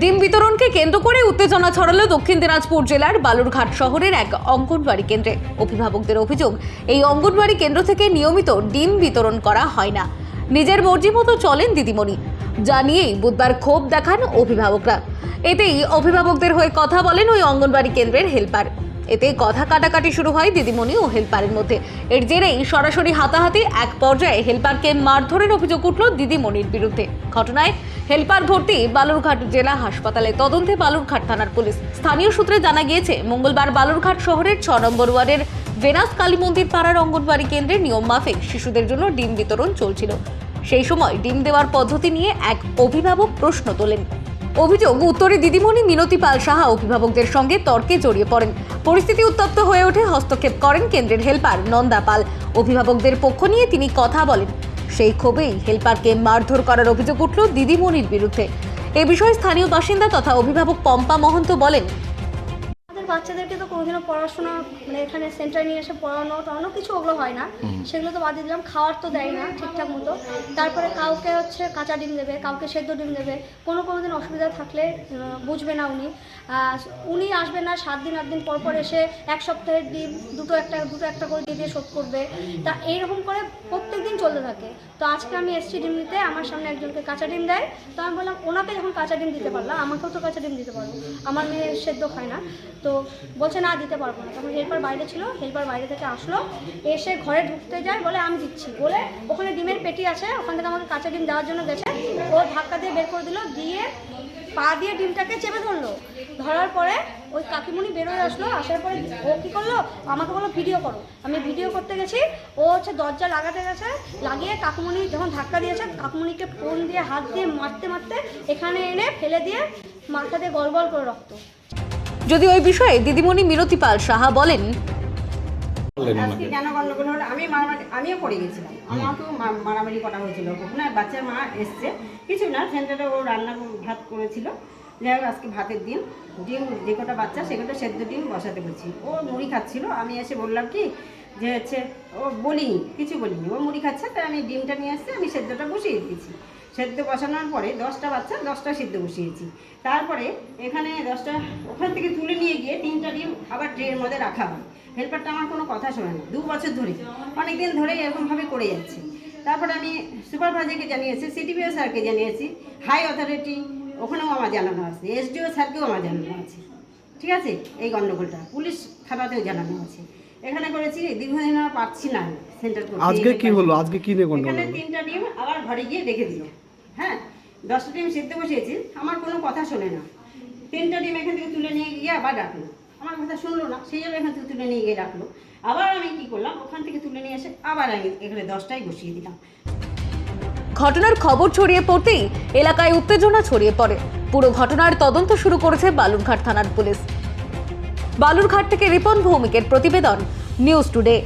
কেন্দ্র করে উত্তেজনা ছড়ালো দক্ষিণ দিনাজপুর জেলার বালুরঘাট শহরের এক অঙ্গনবাড়ি কেন্দ্রে। অভিভাবকদের অভিযোগ, এই অঙ্গনবাড়ি কেন্দ্র থেকে নিয়মিত ডিম বিতরণ করা হয় না। নিজের মর্জি মতো চলেন দিদিমণি। যা নিয়েই বুধবার ক্ষোভ দেখান অভিভাবকরা। এতেই অভিভাবকদের হয়ে কথা বলেন ওই অঙ্গনবাড়ি কেন্দ্রের হেল্পার। এতে কথা কাটাকাটি শুরু হয় দিদিমণি ও হেল্পারের মধ্যে। এর জেরেই সরাসরি হাতাহাতি এক পর্যায়ে হেল্পারকে মারধরের অভিযোগ উঠল দিদিমণির বিরুদ্ধে। ঘটনায় হেল্পার ভর্তি বালুরঘাট জেলা হাসপাতালে তদন্তে বালুরঘাট থানার পুলিশ। স্থানীয় সূত্রে জানা গিয়েছে, মঙ্গলবার বালুরঘাট শহরের ছ নম্বর ওয়ার্ডের ভেনাস কালী মন্দির পাড়ার অঙ্গনবাড়ি কেন্দ্রে নিয়ম মাফিক শিশুদের জন্য ডিম বিতরণ চলছিল। সেই সময় ডিম দেওয়ার পদ্ধতি নিয়ে এক অভিভাবক প্রশ্ন তোলেন। অভিযোগ, উত্তরে দিদিমণি, মিনতি পাল সাহা অভিভাবকদের সঙ্গে তর্কে জড়িয়ে পড়েন। পরিস্থিতি উত্তপ্ত হয়ে ওঠে, হস্তক্ষেপ করেন কেন্দ্রের হেল্পার নন্দা পাল। অভিভাবকদের পক্ষ নিয়ে তিনি কথা বলেন। সেই ক্ষোভেই হেল্পারকে মারধর করার অভিযোগ উঠল দিদিমণির বিরুদ্ধে। এ বিষয়ে স্থানীয় বাসিন্দা তথা অভিভাবক পম্পা মহন্ত বলেন বাচ্চাদেরকে তো কোনোদিনও পড়াশোনা মানে এখানে সেন্টারে নিয়ে এসে পড়ানো টড়ানো কিছু ওগুলো হয় না। সেগুলো তো বাদ দিলাম খাওয়ার তো দেয় না ঠিকঠাক মতো। তারপরে কাউকে হচ্ছে কাঁচা ডিম দেবে কাউকে সেদ্ধ ডিম দেবে কোনো কোনো দিন অসুবিধা থাকলে বুঝবে না উনি। উনি আসবে না সাত দিন আট দিন পর পর এসে এক সপ্তাহের ডিম দুটো একটা দুটো একটা করে দিয়ে দিয়ে শোধ করবে। তা এইরকম করে প্রত্যেক দিন চলতে থাকে। তো আজকে আমি এসছি ডিম নিতে আমার সামনে একজনকে কাঁচা ডিম দেয়। তো আমি বললাম, ওনাকে যখন কাঁচা ডিম দিতে পারলাম, আমাকেও তো কাঁচা ডিম দিতে পারব আমার মেয়ে সেদ্ধ খায় না। তো বলছে, না, দিতে পারব না। তখন হেল্পার বাইরে ছিল, হেল্পার বাইরে থেকে আসলো, এসে ঘরে ঢুকতে যায় বলে, আমি দিচ্ছি। বলে, ওখানে ডিমের পেটি আছে, ওখান থেকে আমাকে কাঁচা ডিম দেওয়ার জন্য গেছে। ও ধাক্কা দিয়ে বের করে দিল, দিয়ে পা দিয়ে ডিমটাকে চেপে ধরলো। ধরার পরে ওই কাকিমণি বেরোয় আসলো, আসার পরে ও কী করল? আমাকে বলল, ভিডিও করো। আমি ভিডিও করতে গেছি, ও হচ্ছে দরজা লাগাতে গেছে, লাগিয়ে কাকুমণি যখন ধাক্কা দিয়েছে কাকুমণিকে ফোন দিয়ে, হাত দিয়ে মারতে মারতে এখানে এনে ফেলে দিয়ে মাথা দিয়ে গল গল করে রক্ত। যদি ওই বিষয়ে দিদিমণি মিনতি পাল সাহা বলেন আজকে কেন গন্ডগোল হলো? আমি মারামারি আমিও পড়ে গেছিলাম। আমাকেও মারামারি করা হয়েছিল। ওখানে বাচ্চার মা এসছে। কিছু না সেন্টারে ও রান্না ভাত করেছিল। যাই হোক আজকে ভাতের দিন। ডিম যে কটা বাচ্চা সে কটা সেদ্ধ ডিম বসাতে বলছি। ও মুড়ি খাচ্ছিল। আমি এসে বললাম কি যে হচ্ছে ও বলিনি কিছু বলিনি। ও মুড়ি খাচ্ছে তাই আমি ডিমটা নিয়ে আসছি আমি সেদ্ধটা বসিয়ে দিয়েছি। সেদ্ধ বসানোর পরে দশটা বাচ্চা দশটা সেদ্ধ বসিয়েছি। তারপরে এখানে দশটা ওখান থেকে তুলে নিয়ে গিয়ে তিনটা ডিম আবার ট্রের মধ্যে রাখা হয়। হেল্পারটা আমার কোনো কথা শোনে না। দু বছর ধরে অনেক দিন ধরে এরকমভাবে করে যাচ্ছে। তারপরে আমি সুপারভাইজারকে জানিয়েছি সিটিপিও স্যারকে জানিয়েছি হাই অথরিটি ওখানেও আমার জানানো আছে এসডিও স্যারকেও আমার জানানো আছে। ঠিক আছে? এই গণ্ডগোলটা পুলিশ থানাতেও জানানো আছে। এখানে করেছি দীর্ঘদিন আর পাচ্ছি না সেন্টার আজকে কি হলো? আজকে কি নিয়ে গন্ডগোল এখানে তিনটা ডিম আবার ঘরে গিয়ে রেখে দিল। হ্যাঁ দশটা ডিম সিদ্ধ বসিয়েছি, আমার কোনো কথা শোনে না। তিনটা ডিম এখান থেকে তুলে নিয়ে গিয়ে আবার রাখল আমার কথা শুনলো না, সেই জন্য এখান থেকে তুলে নিয়ে গিয়ে রাখল আবার আমি কি করলাম, ওখান থেকে তুলে নিয়ে এসে আবার আমি এখানে দশটাই বসিয়ে দিলাম। ঘটনার খবর ছড়িয়ে পড়তেই এলাকায় উত্তেজনা ছড়িয়ে পড়ে। পুরো ঘটনার তদন্ত শুরু করেছে বালুরঘাট থানার পুলিশ। বালুরঘাট থেকে রিপন ভৌমিকের প্রতিবেদন, নিউজ টুডে।